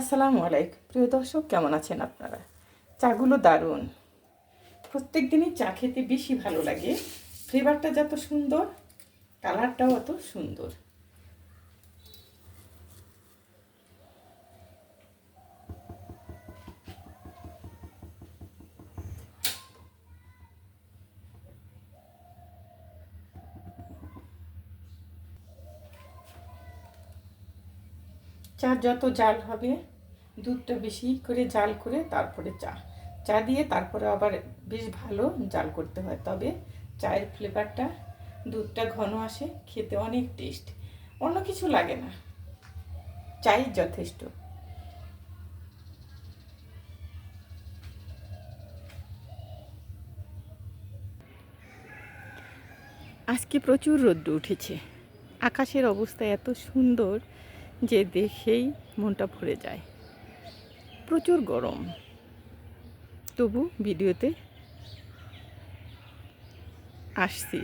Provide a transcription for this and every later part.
আসসালামু আলাইকুম। প্রিয় দর্শক, কেমন আছেন আপনারা? চাগুলো দারুণ। প্রত্যেক দিনই চা খেতে বেশি ভালো লাগে। ফ্লেভারটা যত সুন্দর, কালারটাও অত সুন্দর। চা যত জাল হবে, দুধটা বেশি করে জাল করে তারপরে চা। চা দিয়ে তারপরে আবার বেশ ভালো জাল করতে হয়। তবে চায়ের ফ্লেভারটা দুধটা ঘন আসে, খেতে অনেক টেস্ট অন্য কিছু লাগে না। চাই যথেষ্ট। আজকে প্রচুর রোদ্র উঠেছে। আকাশের অবস্থা এত সুন্দর যে দেখেই মনটা ভরে যায়। প্রচুর গরম। তবু ভিডিওতে আসছি।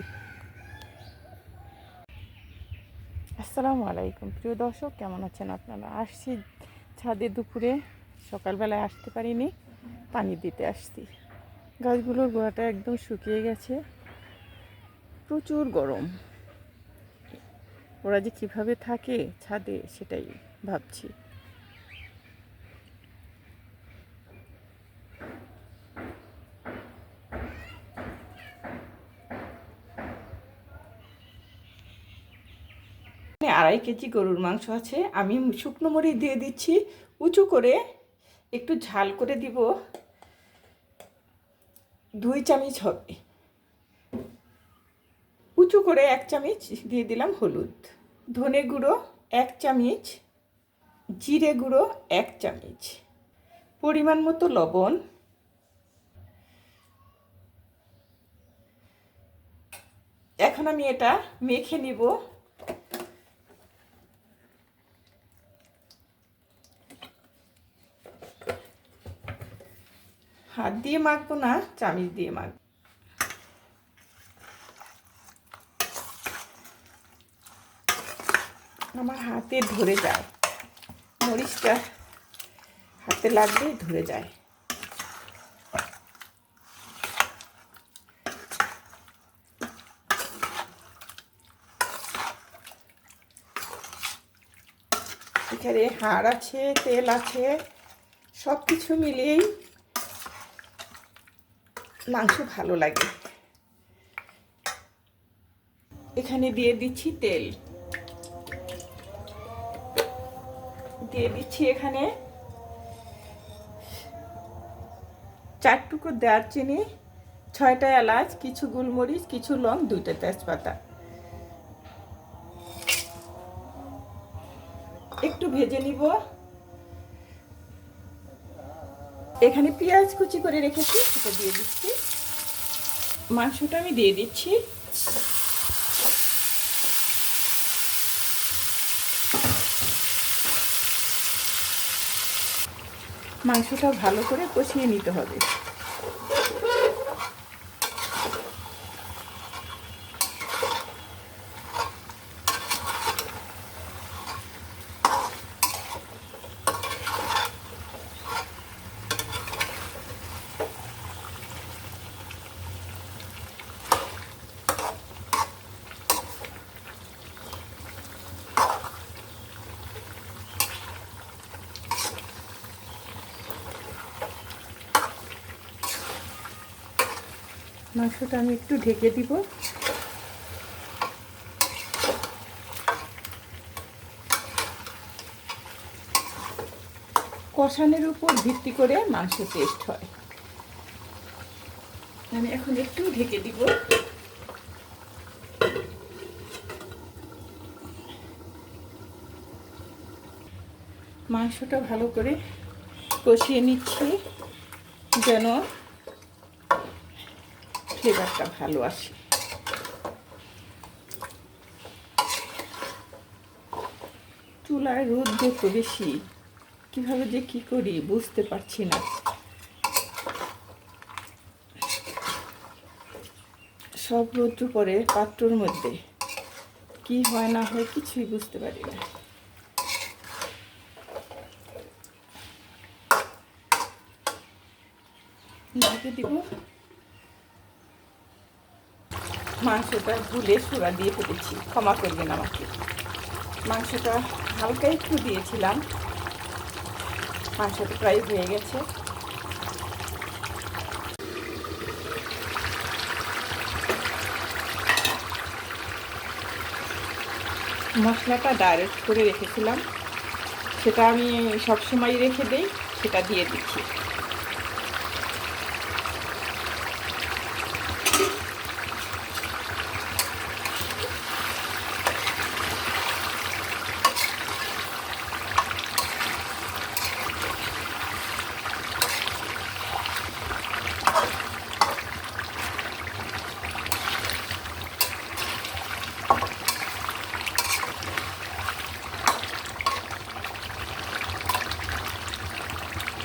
আসসালামু আলাইকুম। প্রিয় দর্শক, কেমন আছেন আপনারা? আসছি ছাদে দুপুরে। সকালবেলায় আসতে পারিনি, পানি দিতে আসছি। গাছগুলোর গোড়াটা একদম শুকিয়ে গেছে। প্রচুর গরম। ওরা যে কীভাবে থাকে ছাদে সেটাই ভাবছি। আড়াই কেজি গরুর মাংস আছে। আমি শুকনো মরিচ দিয়ে দিচ্ছি। উঁচু করে একটু ঝাল করে দিব। দুই চামচ হবে। উঁচু করে এক চামচ দিয়ে দিলাম হলুদ। ধনে গুঁড়ো এক চামচ, জিরে গুঁড়ো এক চামচ। পরিমাণ মতো লবণ। এখন আমি এটা মেখে নিব। হাত দিয়ে মাখবো না, চামিচ দিয়ে মাখবো। আমার হাতে ধরে যায়। মরিচটা হাতে লাগলেই ধরে যায়। এখানে হাড় আছে, তেল আছে সব কিছু মিলিয়েই মাংস ভালো লাগে। এখানে দিয়ে দিচ্ছি তেল। দিয়ে দিচ্ছি এখানে। চার টুকরো দারচিনি, ছয়টা এলাচ, কিছু গোলমরিচ, কিছু লং, দুইটা তেজপাতা। একটু ভেজে নিব। এখানে পেঁয়াজ কুচি করে রেখেছি, সেটা দিয়ে দিচ্ছি। মাংসটা আমি দিয়ে দিচ্ছি। মাংসটা ভালো করে কষিয়ে নিতে হবে। মাংসটা আমি একটু ঢেকে দিব। কষানের উপর ভিত্তি করে মাংস টেস্ট হয়। আমি এখন একটু ঢেকে দিব। মাংসটা ভালো করে কষিয়ে নিচ্ছি যেন ফ্লেভারটা ভালো আসে। চুলায় রোদ তো বেশি, কীভাবে যে কি করি বুঝতে পারছি না। সব রোদ পরে পাত্রর মধ্যে, কি হয় না হয় কিছুই বুঝতে পারি না। ঢেকে দিব। মাংসটা ভুলে সুরা দিয়ে ফেলেছি ক্ষমা করবেন আমাকে। মাংসটা হালকা একটু দিয়েছিলাম। মাংসটা প্রায় হয়ে গেছে। মশলাটা ডাইরেক্ট করে রেখেছিলাম। সেটা আমি সবসময় রেখে দিই, সেটা দিয়ে দিচ্ছি।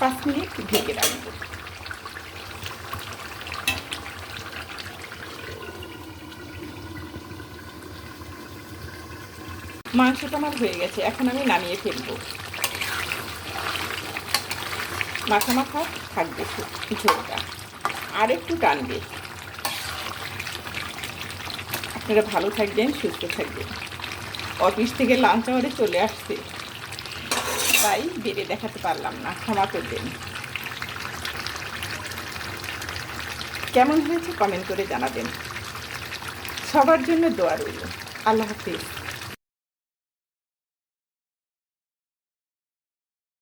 পাঁচ মিনিট ঢেকে রাখব। মাংসটা আমার হয়ে গেছে, এখন আমি নামিয়ে ফেলব। মাখা মাখা থাকবে ঝোলটা। আর একটু টানবে। আপনারা ভালো থাকবেন, সুস্থ থাকবেন। অফিস থেকে লাঞ্চ আওয়ারে চলে আসছে। তাই বেড়ে দেখাতে পারলাম না ক্ষমা করবেন কেমন হয়েছে কমেন্ট করে জানাবেন। সবার জন্য দোয়া রইল। আল্লাহ হাফিজ।